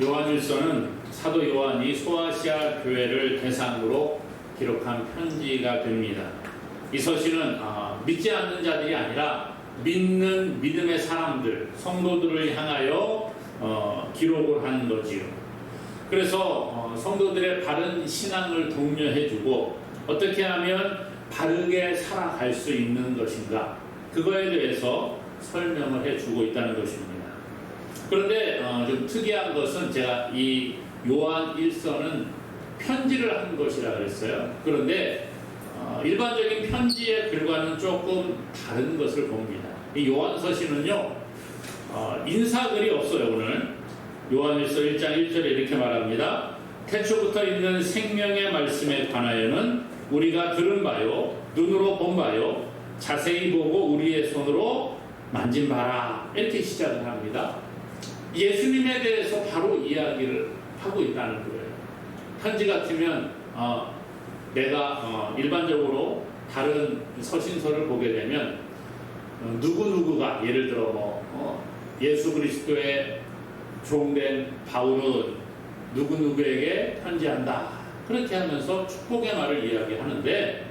요한일서는 사도 요한이 소아시아 교회를 대상으로 기록한 편지가 됩니다. 이 서신은 아, 믿지 않는 자들이 아니라 믿는 믿음의 사람들, 성도들을 향하여 어, 기록을 하는 거지요. 그래서 어, 성도들의 바른 신앙을 독려해주고 어떻게 하면 바르게 살아갈 수 있는 것인가 그거에 대해서 설명을 해주고 있다는 것입니다. 그런데 어, 좀 특이한 것은 제가 이 요한 1서는 편지를 한 것이라 그랬어요. 그런데 어, 일반적인 편지의 글과는 조금 다른 것을 봅니다. 이 요한서신은요 어, 인사글이 없어요 오늘 요한일서 1장 1절에 이렇게 말합니다. 태초부터 있는 생명의 말씀에 관하여는 우리가 들은 바요 눈으로 본 바요 자세히 보고 우리의 손으로 만진 바라 이렇게 시작을 합니다. 예수님에 대해서 바로 이야기를 하고 있다는 거예요. 편지 같으면 어, 내가 어, 일반적으로 다른 서신서를 보게 되면 어, 누구 누구가 예를 들어 뭐 어, 예수 그리스도의 종된 바울은 누구 누구에게 편지한다 그렇게 하면서 축복의 말을 이야기하는데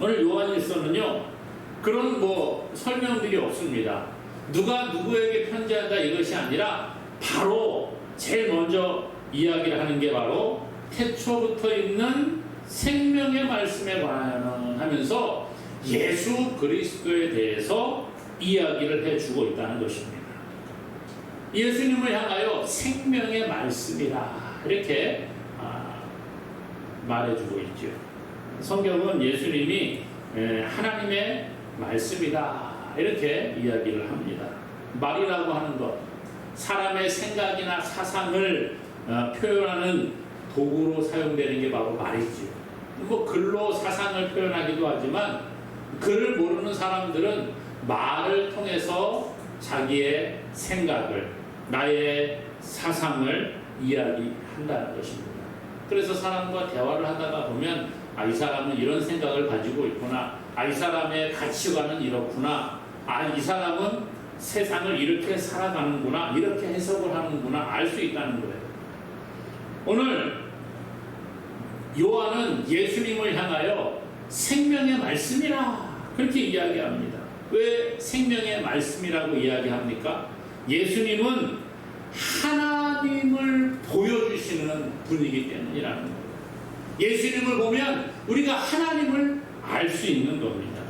오늘 요한일서는요 그런 뭐 설명들이 없습니다. 누가 누구에게 편지한다 이것이 아니라 바로 제일 먼저 이야기를 하는 게 바로 태초부터 있는 생명의 말씀에 관하여는 하면서 예수 그리스도에 대해서 이야기를 해주고 있다는 것입니다. 예수님을 향하여 생명의 말씀이라 이렇게 아, 말해주고 있죠. 성경은 예수님이 하나님의 말씀이다 이렇게 이야기를 합니다. 말이라고 하는 것, 사람의 생각이나 사상을 어, 표현하는 도구로 사용되는 게 바로 말이지요. 뭐 글로 사상을 표현하기도 하지만 글을 모르는 사람들은 말을 통해서 자기의 생각을 나의 사상을 이야기한다는 것입니다. 그래서 사람과 대화를 하다가 보면 아, 이 사람은 이런 생각을 가지고 있구나. 아, 이 사람의 가치관은 이렇구나. 아, 이 사람은 세상을 이렇게 살아가는구나. 이렇게 해석을 하는구나. 알 수 있다는 거예요. 오늘 요한은 예수님을 향하여 생명의 말씀이라 그렇게 이야기합니다. 왜 생명의 말씀이라고 이야기합니까? 예수님은 하나님을 보여주시는 분이기 때문이라는 거예요. 예수님을 보면 우리가 하나님을 알 수 있는 겁니다.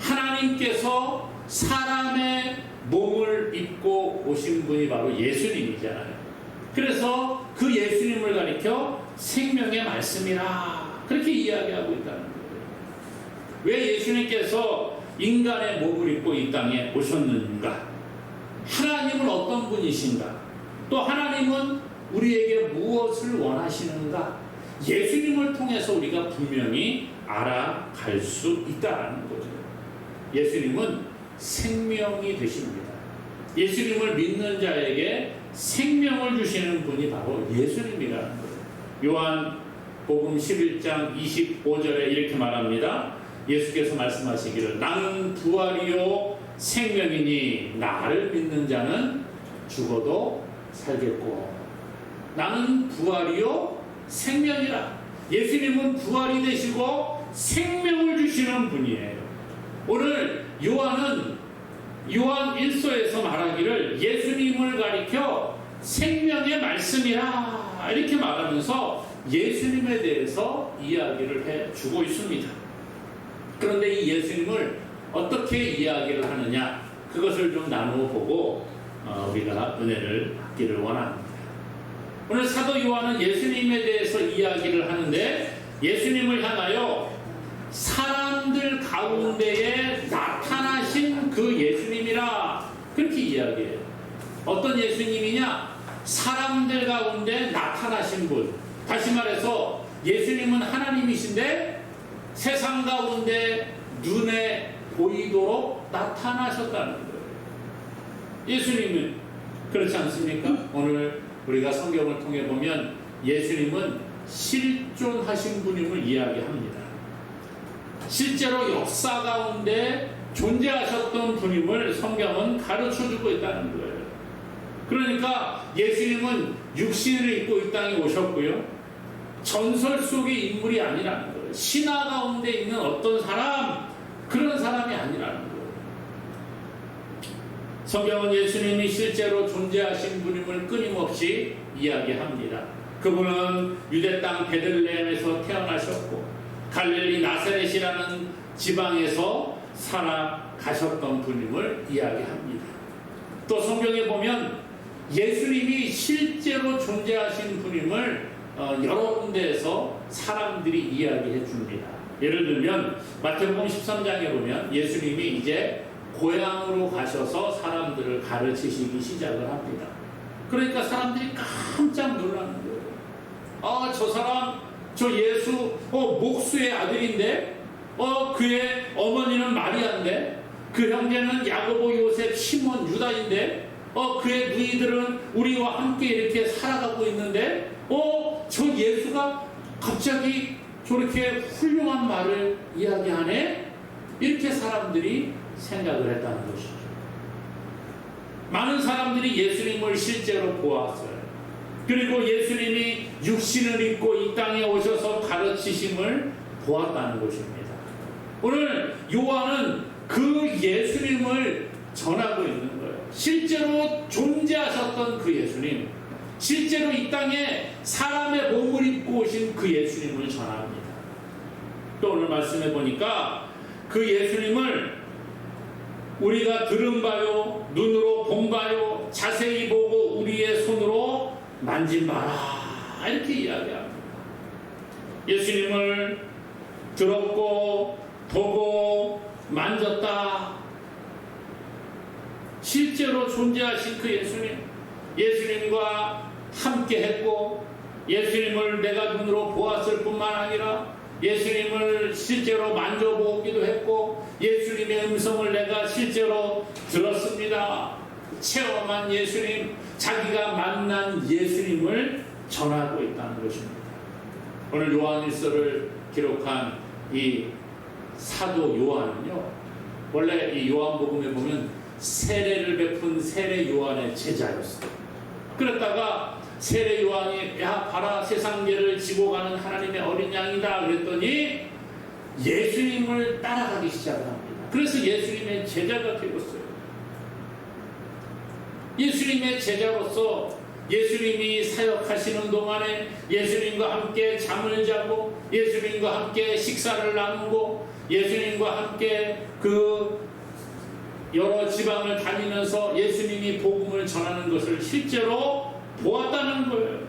하나님께서 사람의 몸을 입고 오신 분이 바로 예수님이잖아요. 그래서 그 예수님을 가리켜 생명의 말씀이라 그렇게 이야기하고 있다는 거예요. 왜 예수님께서 인간의 몸을 입고 이 땅에 오셨는가? 하나님은 어떤 분이신가? 또 하나님은 우리에게 무엇을 원하시는가? 예수님을 통해서 우리가 분명히 알아갈 수 있다는 거죠. 예수님은 생명이 되십니다. 예수님을 믿는 자에게 생명을 주시는 분이 바로 예수님이라는 거예요. 요한 복음 11장 25절에 이렇게 말합니다. 예수께서 말씀하시기를 나는 부활이요 생명이니 나를 믿는 자는 죽어도 살겠고 나는 부활이요 생명이라 예수님은 부활이 되시고 생명을 주시는 분이에요. 오늘 요한은 요한 1서에서 말하기를 예수님을 가리켜 생명의 말씀이라 이렇게 말하면서 예수님에 대해서 이야기를 해 주고 있습니다. 그런데 이 예수님을 어떻게 이야기를 하느냐 그것을 좀 나누어 보고 어, 우리가 은혜를 받기를 원합니다. 오늘 사도 요한은 예수님에 대해서 이야기를 하는데 예수님을 향하여 사람들 가운데에 나타나신 그 예수님이라 그렇게 이야기해요. 어떤 예수님이냐? 사람들 가운데 나타나신 분. 다시 말해서 예수님은 하나님이신데 세상 가운데 눈에 보이도록 나타나셨다는 거예요. 예수님은 그렇지 않습니까? 오늘 우리가 성경을 통해 보면 예수님은 실존하신 분임을 이야기합니다. 실제로 역사 가운데 존재하셨던 분임을 성경은 가르쳐 주고 있다는 거예요. 그러니까 예수님은 육신을 입고 이 땅에 오셨고요. 전설 속의 인물이 아니라는 거예요. 신화 가운데 있는 어떤 사람, 그런 사람이 아니라는 거예요. 성경은 예수님이 실제로 존재하신 분임을 끊임없이 이야기합니다. 그분은 유대 땅 베들레헴에서 태어나셨고 갈릴리 나사렛이라는 지방에서 살아가셨던 분임을 이야기합니다. 또 성경에 보면 예수님이 실제로 존재하신 분임을 어, 여러 군데에서 사람들이 이야기해 줍니다. 예를 들면 마태복음 13장에 보면 예수님이 이제 고향으로 가셔서 사람들을 가르치시기 시작을 합니다. 그러니까 사람들이 깜짝 놀라는 거예요. 아, 저 사람, 저 예수, 어, 목수의 아들인데, 어, 그의 어머니는 마리아인데, 그 형제는 야고보, 요셉, 시몬, 유다인데, 어, 그의 누이들은 우리와 함께 이렇게 살아가고 있는데, 어, 저 예수가 갑자기 저렇게 훌륭한 말을 이야기하네? 이렇게 사람들이 생각을 했다는 것이죠. 많은 사람들이 예수님을 실제로 보았어요. 그리고 예수님이 육신을 입고 이 땅에 오셔서 가르치심을 보았다는 것입니다. 오늘 요한은 그 예수님을 전하고 있는 거예요. 실제로 존재하셨던 그 예수님, 실제로 이 땅에 사람의 몸을 입고 오신 그 예수님을 전합니다. 또 오늘 말씀해 보니까 그 예수님을 우리가 들은 바요, 눈으로 본 바요, 자세히 보고 우리의 손으로 만진 바라. 이렇게 이야기합니다. 예수님을 들었고, 보고, 만졌다. 실제로 존재하신 그 예수님, 예수님과 함께 했고, 예수님을 내가 눈으로 보았을 뿐만 아니라 예수님을 실제로 만져보기도 했고 예수님의 음성을 내가 실제로 들었습니다. 체험한 예수님, 자기가 만난 예수님을 전하고 있다는 것입니다. 오늘 요한일서를 기록한 이 사도 요한은요, 원래 이 요한복음에 보면 세례를 베푼 세례 요한의 제자였어요. 그랬다가 세례 요한이 야 봐라 세상계를 지고 가는 하나님의 어린 양이다 그랬더니 예수님을 따라가기 시작합니다. 그래서 예수님의 제자가 되었어요. 예수님의 제자로서 예수님이 사역하시는 동안에 예수님과 함께 잠을 자고 예수님과 함께 식사를 나누고 예수님과 함께 그 여러 지방을 다니면서 예수님이 복음을 전하는 것을 실제로 보았다는 거예요.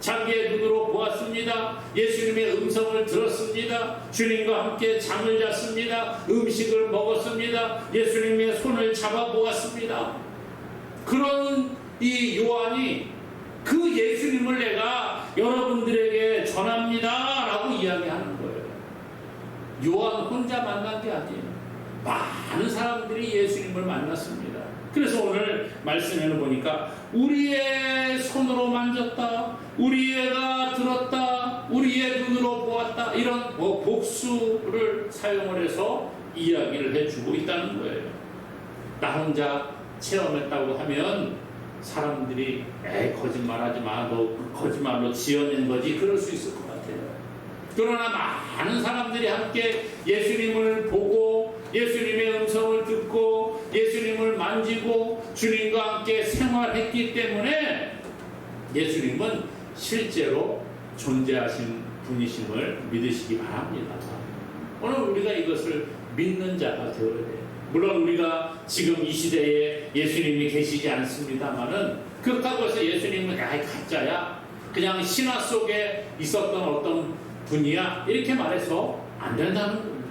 자기의 눈으로 보았습니다. 예수님의 음성을 들었습니다. 주님과 함께 잠을 잤습니다. 음식을 먹었습니다. 예수님의 손을 잡아보았습니다. 그런 이 요한이 그 예수님을 내가 여러분들에게 전합니다. 라고 이야기하는 거예요. 요한 혼자 만난 게 아니에요. 많은 사람들이 예수님을 만났습니다. 그래서 오늘 말씀에는 보니까 우리의 손으로 만졌다, 우리의가 들었다, 우리의 눈으로 보았다 이런 뭐 복수를 사용을 해서 이야기를 해주고 있다는 거예요. 나 혼자 체험했다고 하면 사람들이 에 거짓말하지 마, 너 거짓말로 지어낸 거지 그럴 수 있을 것 같아요. 그러나 많은 사람들이 함께 예수님을 보고 예수님의 음성을 듣고 예수님을 만지고 주님과 함께 생활했기 때문에 예수님은 실제로 존재하신 분이심을 믿으시기 바랍니다. 오늘 우리가 이것을 믿는 자가 되어야 돼요. 물론 우리가 지금 이 시대에 예수님이 계시지 않습니다만은 그렇다고 해서 예수님은 야 가짜야. 그냥 신화 속에 있었던 어떤 분이야. 이렇게 말해서 안 된다는 겁니다.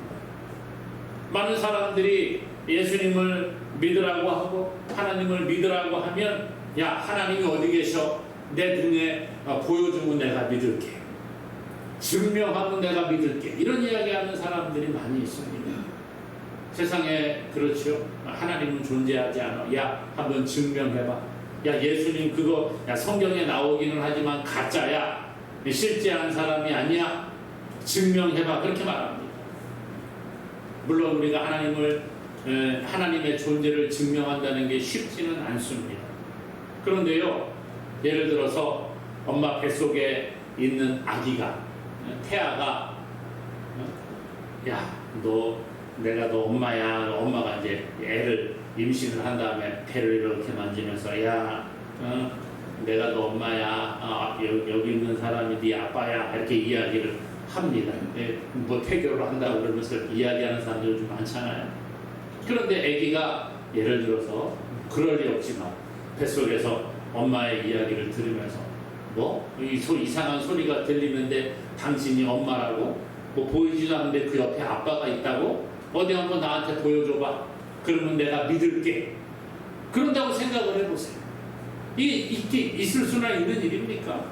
많은 사람들이 예수님을 믿으라고 하고 하나님을 믿으라고 하면 야 하나님이 어디 계셔? 내 눈에 보여주고 내가 믿을게. 증명하고 내가 믿을게. 이런 이야기하는 사람들이 많이 있습니다. 세상에 그렇죠. 하나님은 존재하지 않아. 야 한번 증명해봐. 야 예수님 그거 야 성경에 나오기는 하지만 가짜야. 실제한 사람이 아니야. 증명해봐. 그렇게 말합니다. 물론 우리가 하나님을 하나님의 존재를 증명한다는 게 쉽지는 않습니다. 그런데요, 예를 들어서 엄마 뱃속에 있는 아기가, 태아가, 어? 야, 너, 내가 너 엄마야. 엄마가 이제 애를 임신을 한 다음에 배를 이렇게 만지면서, 야, 어? 내가 너 엄마야. 아, 여기, 여기 있는 사람이 네 아빠야. 이렇게 이야기를 합니다. 예, 뭐 태교를 한다고 그러면서 이야기하는 사람들 좀 많잖아요. 그런데 아기가 예를 들어서 그럴 리 없지만 뱃속에서 엄마의 이야기를 들으면서 뭐 이 소 이상한 소리가 들리는데 당신이 엄마라고 뭐 보이지도 않는데 그 옆에 아빠가 있다고 어디 한번 나한테 보여줘봐 그러면 내가 믿을게 그런다고 생각을 해보세요 이 있기 있을 수나 있는 일입니까?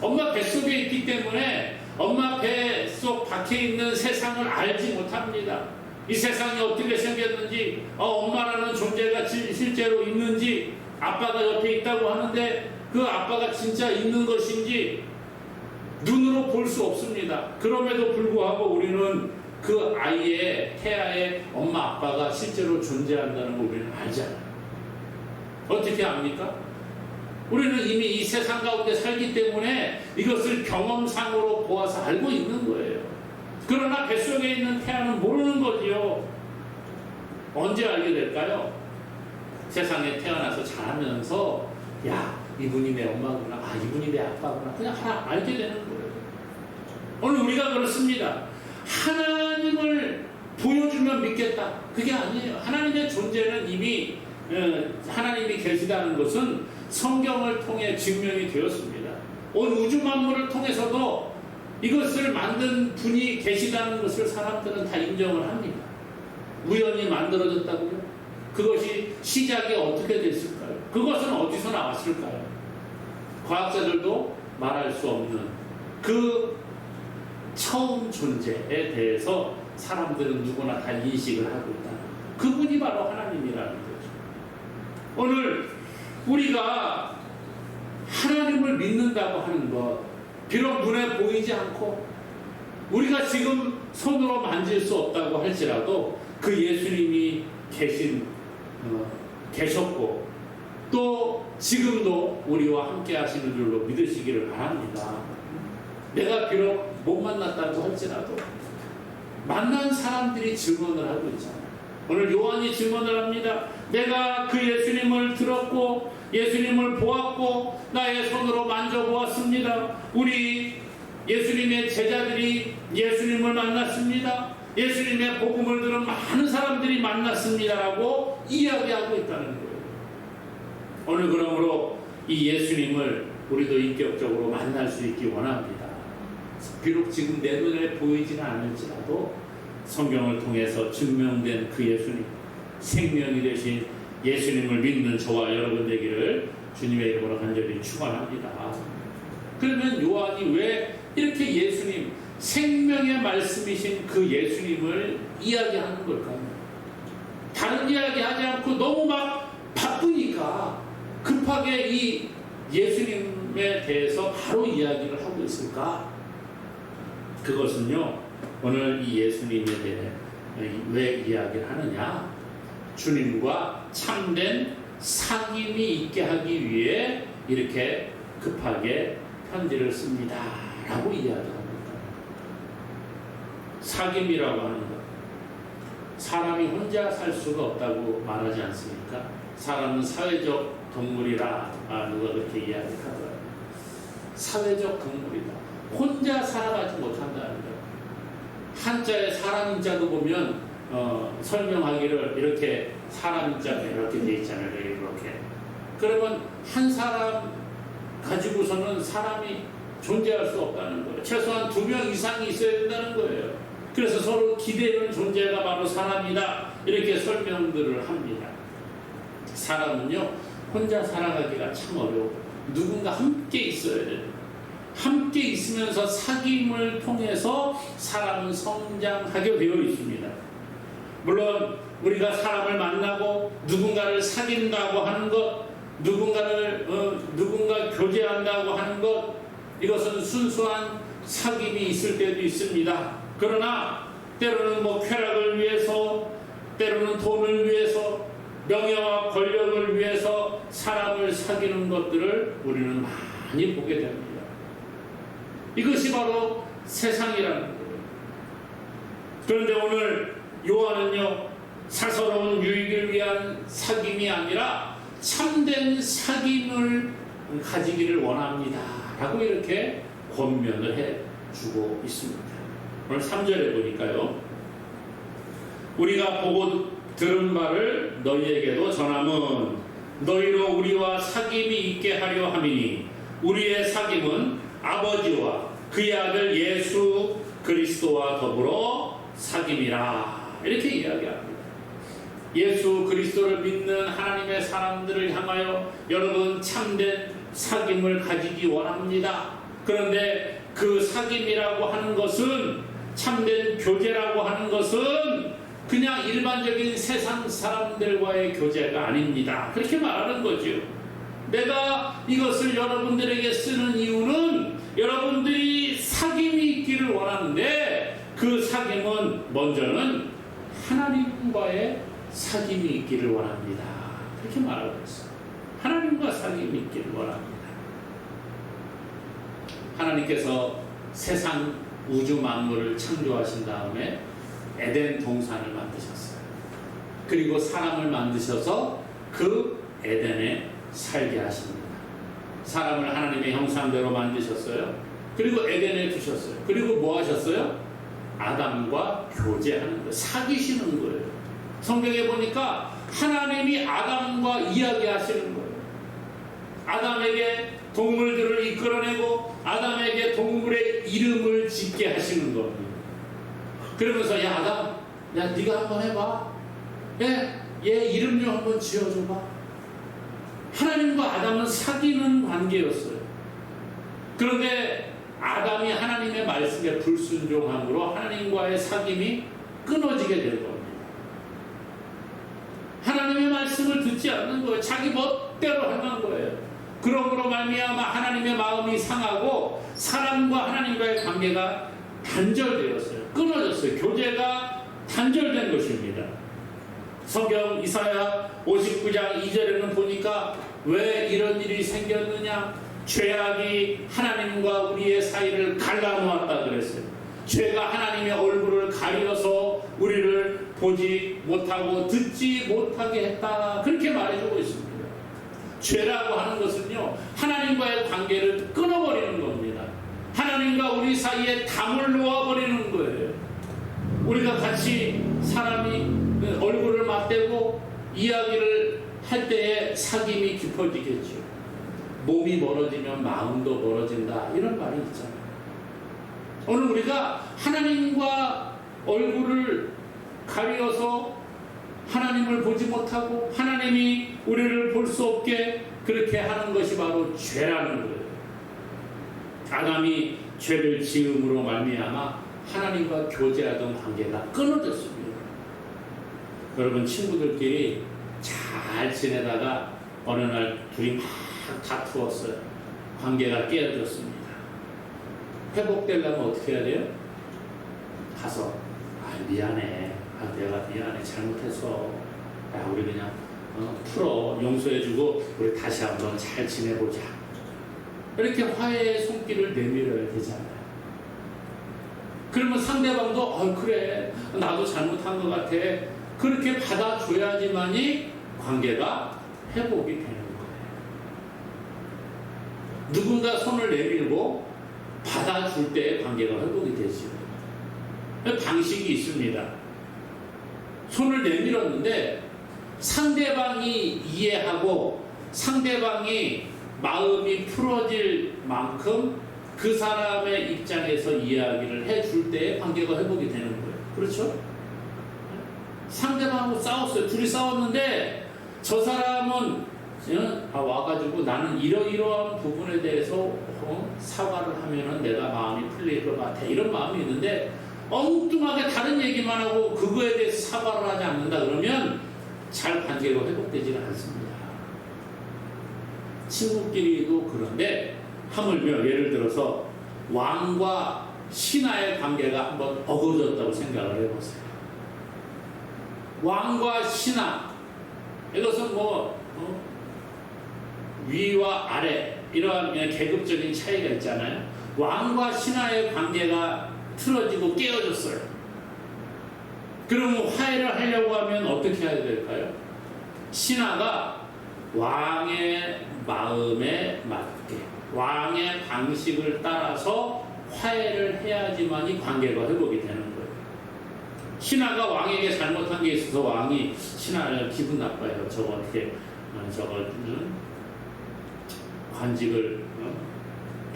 엄마 뱃속에 있기 때문에 엄마 뱃속 박혀 있는 세상을 알지 못합니다. 이 세상이 어떻게 생겼는지, 어, 엄마라는 존재가 지- 실제로 있는지, 아빠가 옆에 있다고 하는데 그 아빠가 진짜 있는 것인지 눈으로 볼 수 없습니다. 그럼에도 불구하고 우리는 그 아이의 태아의 엄마 아빠가 실제로 존재한다는 걸 우리는 알잖아요. 어떻게 압니까? 우리는 이미 이 세상 가운데 살기 때문에 이것을 경험상으로 보아서 알고 있는 거예요. 그러나 뱃속에 있는 태아는 모르는 거지요. 언제 알게 될까요? 세상에 태어나서 자라면서 야 이분이 내 엄마구나 아 이분이 내 아빠구나 그냥 하나 알게 되는 거예요. 오늘 우리가 그렇습니다. 하나님을 보여주면 믿겠다. 그게 아니에요. 하나님의 존재는 이미 어, 하나님이 계시다는 것은 성경을 통해 증명이 되었습니다. 온 우주 만물을 통해서도 이것을 만든 분이 계시다는 것을 사람들은 다 인정을 합니다. 우연히 만들어졌다고요? 그것이 시작이 어떻게 됐을까요? 그것은 어디서 나왔을까요? 과학자들도 말할 수 없는 그 처음 존재에 대해서 사람들은 누구나 다 인식을 하고 있다. 그분이 바로 하나님이라는 거죠. 오늘 우리가 하나님을 믿는다고 하는 것, 비록 눈에 보이지 않고 우리가 지금 손으로 만질 수 없다고 할지라도 그 예수님이 계신 어, 계셨고 또 지금도 우리와 함께 하시는 줄로 믿으시기를 바랍니다. 내가 비록 못 만났다고 할지라도 만난 사람들이 증언을 하고 있잖아요. 오늘 요한이 증언을 합니다. 내가 그 예수님을 들었고 예수님을 보았고 나의 손으로 만져보았습니다. 우리 예수님의 제자들이 예수님을 만났습니다. 예수님의 복음을 들은 많은 사람들이 만났습니다라고 이야기하고 있다는 거예요. 오늘 그러므로 이 예수님을 우리도 인격적으로 만날 수 있기 원합니다. 비록 지금 내 눈에 보이지는 않을지라도 성경을 통해서 증명된 그 예수님, 생명이 되신 예수님을 믿는 저와 여러분 되기를 주님의 이름으로 간절히 축원합니다. 그러면 요한이 왜 이렇게 예수님, 생명의 말씀이신 그 예수님을 이야기하는 걸까요? 다른 이야기 하지 않고 너무 막 바쁘니까 급하게 이 예수님에 대해서 바로 이야기를 하고 있을까? 그것은요, 오늘 이 예수님에 대해 왜 이야기를 하느냐? 주님과 참된 상임이 있게 하기 위해 이렇게 급하게 편지를 씁니다. 라고 이야기합니다. 사귐이라고 하는 것. 사람이 혼자 살 수가 없다고 말하지 않습니까? 사람은 사회적 동물이라 아, 누가 그렇게 이야기하더라고요. 사회적 동물이다. 혼자 살아가지 못한다는 거예요. 한자에 사람 인자도 보면 어, 설명하기를 이렇게 사람 인자가 이렇게 돼 있잖아요. 이렇게. 그러면 한 사람 가지고서는 사람이 존재할 수 없다는 거예요. 최소한 두 명 이상이 있어야 된다는 거예요. 그래서 서로 기대는 존재가 바로 사람이다. 이렇게 설명들을 합니다. 사람은요, 혼자 살아가기가 참 어려워. 누군가 함께 있어야 돼요. 함께 있으면서 사귐을 통해서 사람은 성장하게 되어 있습니다. 물론 우리가 사람을 만나고 누군가를 사귄다고 하는 것, 누군가를 어, 누군가 교제한다고 하는 것, 이것은 순수한 사귐이 있을 때도 있습니다. 그러나 때로는 뭐 쾌락을 위해서, 때로는 돈을 위해서, 명예와 권력을 위해서 사람을 사귀는 것들을 우리는 많이 보게 됩니다. 이것이 바로 세상이라는 거예요. 그런데 오늘 요한은요, 사서로운 유익을 위한 사귐이 아니라 참된 사귐을 가지기를 원합니다. 라고 이렇게 권면을 해 주고 있습니다. 오늘 3절에 보니까요. 우리가 보고 들은 바를 너희에게도 전함은 너희로 우리와 사귐이 있게 하려 함이니 우리의 사귐은 아버지와 그의 아들 예수 그리스도와 더불어 사귐이라 이렇게 이야기합니다. 예수 그리스도를 믿는 하나님의 사람들을 향하여 여러분 참된 사귐을 가지기 원합니다. 그런데 그 사귐이라고 하는 것은 참된 교제라고 하는 것은 그냥 일반적인 세상 사람들과의 교제가 아닙니다. 그렇게 말하는 거죠. 내가 이것을 여러분들에게 쓰는 이유는 여러분들이 사귐이 있기를 원하는데 그 사귐은 먼저는 하나님과의 사귐이 있기를 원합니다. 그렇게 말하고 있어요. 하나님과 사귐이 있기를 원합니다. 하나님께서 세상 우주 만물을 창조하신 다음에 에덴 동산을 만드셨어요. 그리고 사람을 만드셔서 그 에덴에 살게 하십니다. 사람을 하나님의 형상대로 만드셨어요. 그리고 에덴에 두셨어요. 그리고 뭐 하셨어요? 아담과 교제하는 거예요. 사귀시는 거예요. 성경에 보니까 하나님이 아담과 이야기하시는 거예요. 아담에게 동물들을 이끌어내고 아담에게 동물의 이름을 짓게 하시는 겁니다. 그러면서 야 아담, 야 네가 한번 해봐. 예, 얘 이름 좀 한번 지어줘봐. 하나님과 아담은 사귀는 관계였어요. 그런데 아담이 하나님의 말씀에 불순종함으로 하나님과의 사귐이 끊어지게 될 겁니다. 하나님의 말씀을 듣지 않는 거예요. 자기 멋대로 하는 거예요. 그러므로 말미암아 하나님의 마음이 상하고 사람과 하나님과의 관계가 단절되었어요. 끊어졌어요. 교제가 단절된 것입니다. 성경 이사야 59장 2절에는 보니까 왜 이런 일이 생겼느냐? 죄악이 하나님과 우리의 사이를 갈라놓았다 그랬어요. 죄가 하나님의 얼굴을 가리어서 우리를 보지 못하고 듣지 못하게 했다. 그렇게 말해주고 있습니다. 죄라고 하는 것은요, 하나님과의 관계를 끊어버리는 겁니다. 하나님과 우리 사이에 담을 놓아버리는 거예요. 우리가 같이 사람이 얼굴을 맞대고 이야기를 할 때에 사귐이 깊어지겠죠. 몸이 멀어지면 마음도 멀어진다. 이런 말이 있잖아요. 오늘 우리가 하나님과 얼굴을 가리어서 하나님을 보지 못하고 하나님이 우리를 볼 수 없게 그렇게 하는 것이 바로 죄라는 거예요. 아담이 죄를 지음으로 말미암아 하나님과 교제하던 관계가 끊어졌습니다. 여러분 친구들끼리 잘 지내다가 어느 날 둘이 막 다투었어요. 관계가 깨어졌습니다. 회복되려면 어떻게 해야 돼요? 가서 아 미안해. 아 내가 미안해. 잘못했어. 야 우리 그냥 어, 풀어 용서해주고 우리 다시 한번 잘 지내보자. 이렇게 화해의 손길을 내밀어야 되잖아요. 그러면 상대방도 어 그래 나도 잘못한 것 같아. 그렇게 받아줘야지만이 관계가 회복이 되는 거예요. 누군가 손을 내밀고 받아줄 때 관계가 회복이 되죠. 방식이 있습니다. 손을 내밀었는데 상대방이 이해하고 상대방이 마음이 풀어질 만큼 그 사람의 입장에서 이야기를 해줄 때 관계가 회복이 되는 거예요. 그렇죠? 상대방하고 싸웠어요. 둘이 싸웠는데 저 사람은 아, 와가지고 나는 이러이러한 부분에 대해서 어, 사과를 하면은 내가 마음이 풀릴 것 같아. 이런 마음이 있는데 엉뚱하게 다른 얘기만 하고 그거에 대해서 사과를 하지 않는다 그러면 잘 관계가 회복되지는 않습니다. 친구끼리도 그런데 하물며 예를 들어서 왕과 신하의 관계가 한번 어그러졌다고 생각을 해보세요. 왕과 신하 이것은 뭐 어? 위와 아래 이러한 계급적인 차이가 있잖아요. 왕과 신하의 관계가 틀어지고 깨어졌어요. 그러면 화해를 하려고 하면 어떻게 해야 될까요? 신하가 왕의 마음에 맞게 왕의 방식을 따라서 화해를 해야지만이 관계가 회복이 되는. 신하가 왕에게 잘못한 게 있어서 왕이 신하를 기분 나빠요. 저거 어떻게 어, 저거 음, 관직을 어,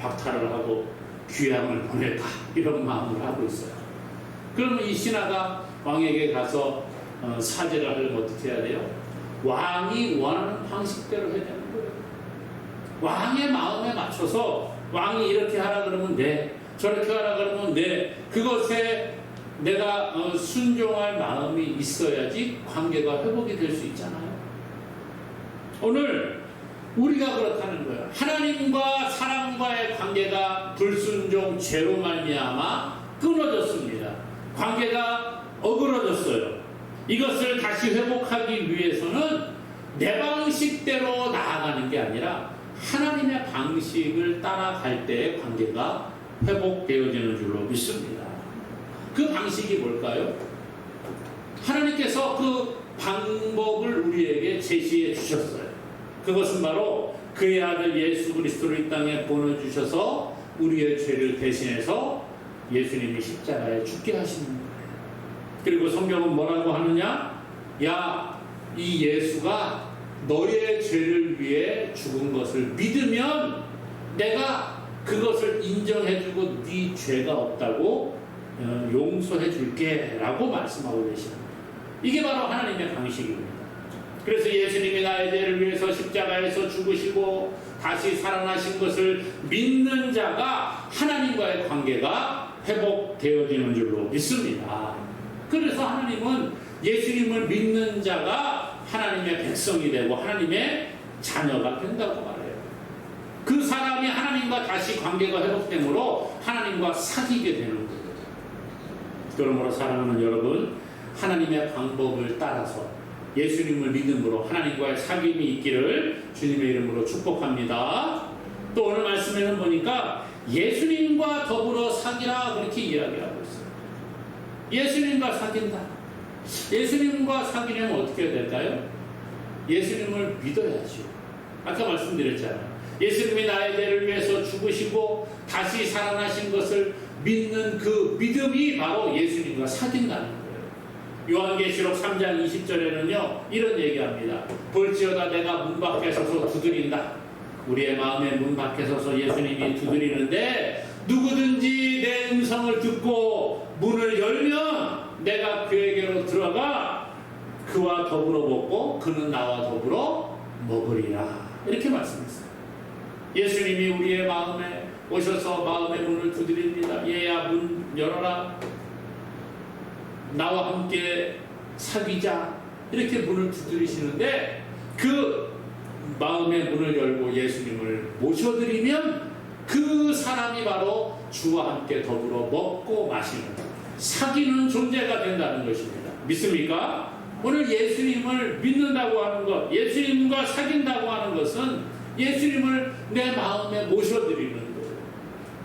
박탈을 하고 귀양을 보냈다 이런 마음을 하고 있어요. 그러면 이 신하가 왕에게 가서 어, 사죄를 하려면 어떻게 해야 돼요? 왕이 원하는 방식대로 해야 되는 거예요. 왕의 마음에 맞춰서 왕이 이렇게 하라 그러면 네, 저렇게 하라 그러면 네, 그것에 내가 어, 순종할 마음이 있어야지 관계가 회복이 될 수 있잖아요. 오늘 우리가 그렇다는 거예요. 하나님과 사람과의 관계가 불순종 죄로 말미암아 끊어졌습니다. 관계가 어그러졌어요. 이것을 다시 회복하기 위해서는 내 방식대로 나아가는 게 아니라 하나님의 방식을 따라갈 때의 관계가 회복되어지는 줄로 믿습니다. 그 방식이 뭘까요? 하나님께서 그 방법을 우리에게 제시해 주셨어요. 그것은 바로 그의 아들 예수 그리스도를 이 땅에 보내주셔서 우리의 죄를 대신해서 예수님이 십자가에 죽게 하시는 거예요. 그리고 성경은 뭐라고 하느냐? 야, 이 예수가 너의 죄를 위해 죽은 것을 믿으면 내가 그것을 인정해주고 네 죄가 없다고 어, 용서해 줄게 라고 말씀하고 계시는 거예요. 이게 바로 하나님의 방식입니다. 그래서 예수님이 나의 죄를 위해서 십자가에서 죽으시고 다시 살아나신 것을 믿는 자가 하나님과의 관계가 회복되어지는 줄로 믿습니다. 그래서 하나님은 예수님을 믿는 자가 하나님의 백성이 되고 하나님의 자녀가 된다고 말해요. 그 사람이 하나님과 다시 관계가 회복되므로 하나님과 사귀게 되는. 그러므로 사랑하는 여러분, 하나님의 방법을 따라서 예수님을 믿음으로 하나님과의 사귐이 있기를 주님의 이름으로 축복합니다. 또 오늘 말씀에는 보니까 예수님과 더불어 사귀라 그렇게 이야기하고 있어요. 예수님과 사귄다. 예수님과 사귀려면 어떻게 해야 될까요? 예수님을 믿어야죠. 아까 말씀드렸잖아요. 예수님이 나의 죄를 위해서 죽으시고 다시 살아나신 것을 믿는 그 믿음이 바로 예수님과 사귄다는 거예요. 요한계시록 3장 20절에는요, 이런 얘기합니다. 볼지어다 내가 문 밖에 서서 두드린다. 우리의 마음의 문 밖에 서서 예수님이 두드리는데, 누구든지 내 음성을 듣고 문을 열면 내가 그에게로 들어가 그와 더불어 먹고 그는 나와 더불어 먹으리라. 이렇게 말씀했어요. 예수님이 우리의 마음에 오셔서 마음의 문을 두드립니다. 열어라. 나와 함께 사귀자. 이렇게 문을 두드리시는데 그 마음의 문을 열고 예수님을 모셔드리면 그 사람이 바로 주와 함께 더불어 먹고 마시는 사귀는 존재가 된다는 것입니다. 믿습니까? 오늘 예수님을 믿는다고 하는 것, 예수님과 사귄다고 하는 것은 예수님을 내 마음에 모셔드리는 거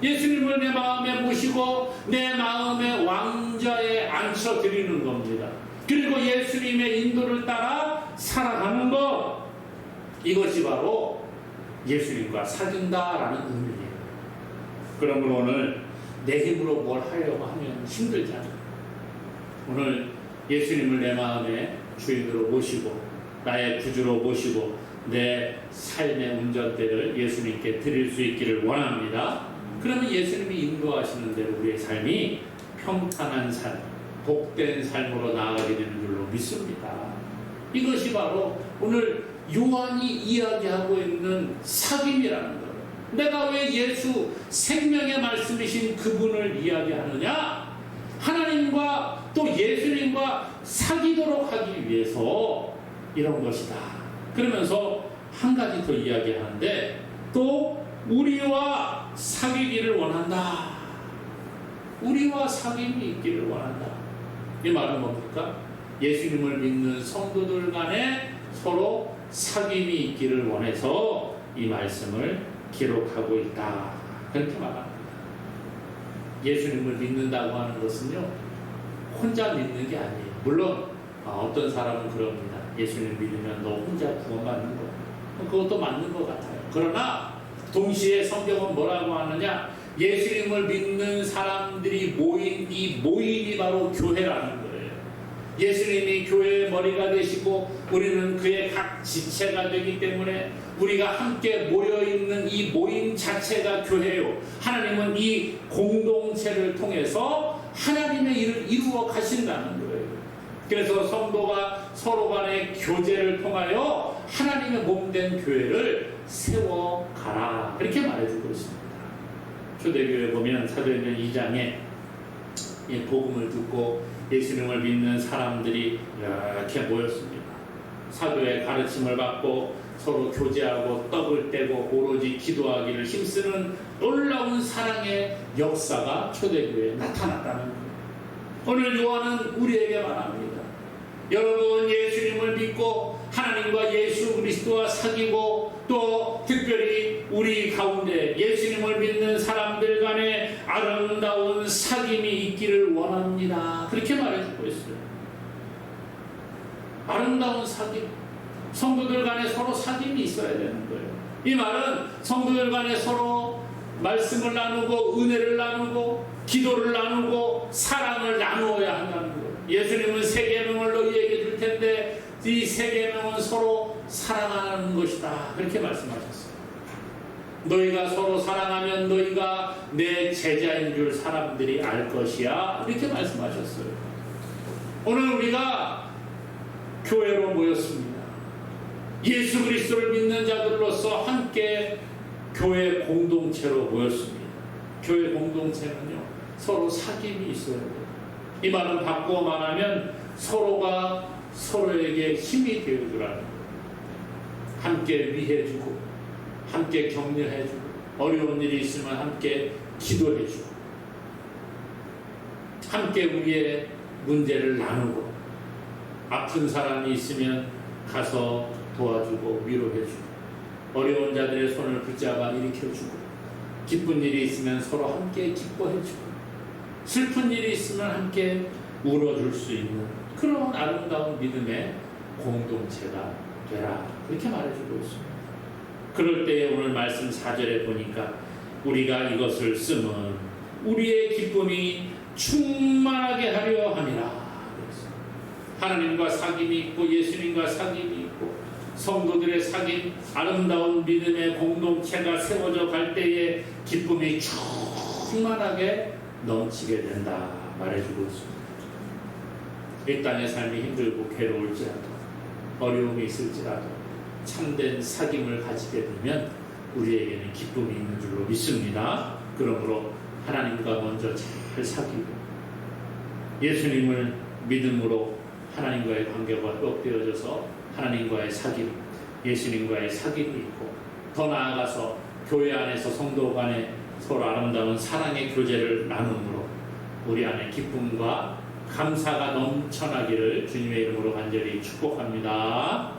예수님을 내 마음에 모시고 내 마음의 왕자에 앉혀 드리는 겁니다. 그리고 예수님의 인도를 따라 살아가는 것, 이것이 바로 예수님과 사귄다라는 의미예요. 그러므로 오늘 내 힘으로 뭘 하려고 하면 힘들잖아요. 오늘 예수님을 내 마음의 주인으로 모시고 나의 구주로 모시고 내 삶의 운전대를 예수님께 드릴 수 있기를 원합니다. 그러면 예수님이 인도하시는 대로 우리의 삶이 평탄한 삶, 복된 삶으로 나아가게 되는 줄로 믿습니다. 이것이 바로 오늘 요한이 이야기하고 있는 사귐이라는 거예요. 내가 왜 예수 생명의 말씀이신 그분을 이야기하느냐? 하나님과 또 예수님과 사귀도록 하기 위해서 이런 것이다. 그러면서 한 가지 더 이야기하는데 또 우리와 사귀기를 원한다. 우리와 사귐이 있기를 원한다. 이 말은 뭡니까? 예수님을 믿는 성도들 간에 서로 사귐이 있기를 원해서 이 말씀을 기록하고 있다. 그렇게 말합니다. 예수님을 믿는다고 하는 것은요, 혼자 믿는 게 아니에요. 물론, 아, 어떤 사람은 그럽니다. 예수님 믿으면 너 혼자 구원받는 거. 그것도 맞는 것 같아요. 그러나, 동시에 성경은 뭐라고 하느냐? 예수님을 믿는 사람들이 모인 이 모임이 바로 교회라는 거예요. 예수님이 교회의 머리가 되시고 우리는 그의 각 지체가 되기 때문에 우리가 함께 모여 있는 이 모임 자체가 교회요. 하나님은 이 공동체를 통해서 하나님의 일을 이루어 가신다는 거예요. 그래서 성도가 서로 간의 교제를 통하여 하나님의 몸된 교회를 세워 가라. 이렇게 말해주고 있습니다. 초대교회 보면 사도행전 2장에 이 복음을 듣고 예수님을 믿는 사람들이 이렇게 모였습니다. 사도의 가르침을 받고 서로 교제하고 떡을 떼고 오로지 기도하기를 힘쓰는 놀라운 사랑의 역사가 초대교회에 나타났다는 거예요. 오늘 요한은 우리에게 말합니다. 여러분 예수님을 믿고 하나님과 예수 그리스도와 사귀고 또 특별히 우리 가운데 예수님을 믿는 사람들 간에 아름다운 사귐이 있기를 원합니다. 그렇게 말해주고 있어요. 아름다운 사귐. 성도들 간에 서로 사귐이 있어야 되는 거예요. 이 말은 성도들 간에 서로 말씀을 나누고 은혜를 나누고 기도를 나누고 사랑을 나누어야 한다는 거예요. 예수님은 세 계명을 너희에게 줄 텐데 이 세 계명은 서로 사랑하는 것이다. 그렇게 말씀하셨어요. 너희가 서로 사랑하면 너희가 내 제자인 줄 사람들이 알 것이야. 이렇게 말씀하셨어요. 오늘 우리가 교회로 모였습니다. 예수 그리스도를 믿는 자들로서 함께 교회 공동체로 모였습니다. 교회 공동체는요, 서로 사귐이 있어야 돼요. 이 말은 바꾸어 말하면 서로가 서로에게 힘이 되어주라는 거예요. 함께 위해주고, 함께 격려해주고, 어려운 일이 있으면 함께 기도해주고, 함께 우리의 문제를 나누고, 아픈 사람이 있으면 가서 도와주고 위로해주고, 어려운 자들의 손을 붙잡아 일으켜주고, 기쁜 일이 있으면 서로 함께 기뻐해주고, 슬픈 일이 있으면 함께 울어줄 수 있는 그런 아름다운 믿음의 공동체가 되라. 그렇게 말해주고 있습니다. 그럴 때에 오늘 말씀 4절에 보니까 우리가 이것을 쓰면 우리의 기쁨이 충만하게 하려 함이라. 하나님과 사귐이 있고 예수님과 사귐이 있고 성도들의 사귐 아름다운 믿음의 공동체가 세워져 갈 때에 기쁨이 충만하게 넘치게 된다 말해주고 있습니다. 이 땅의 삶이 힘들고 괴로울지라도 어려움이 있을지라도 참된 사귐을 가지게 되면 우리에게는 기쁨이 있는 줄로 믿습니다. 그러므로 하나님과 먼저 잘 사귀고 예수님을 믿음으로 하나님과의 관계가 회복되어져서 하나님과의 사귐, 예수님과의 사귐이 있고 더 나아가서 교회 안에서 성도 간에 서로 아름다운 사랑의 교제를 나눔으로 우리 안에 기쁨과 감사가 넘쳐나기를 주님의 이름으로 간절히 축복합니다.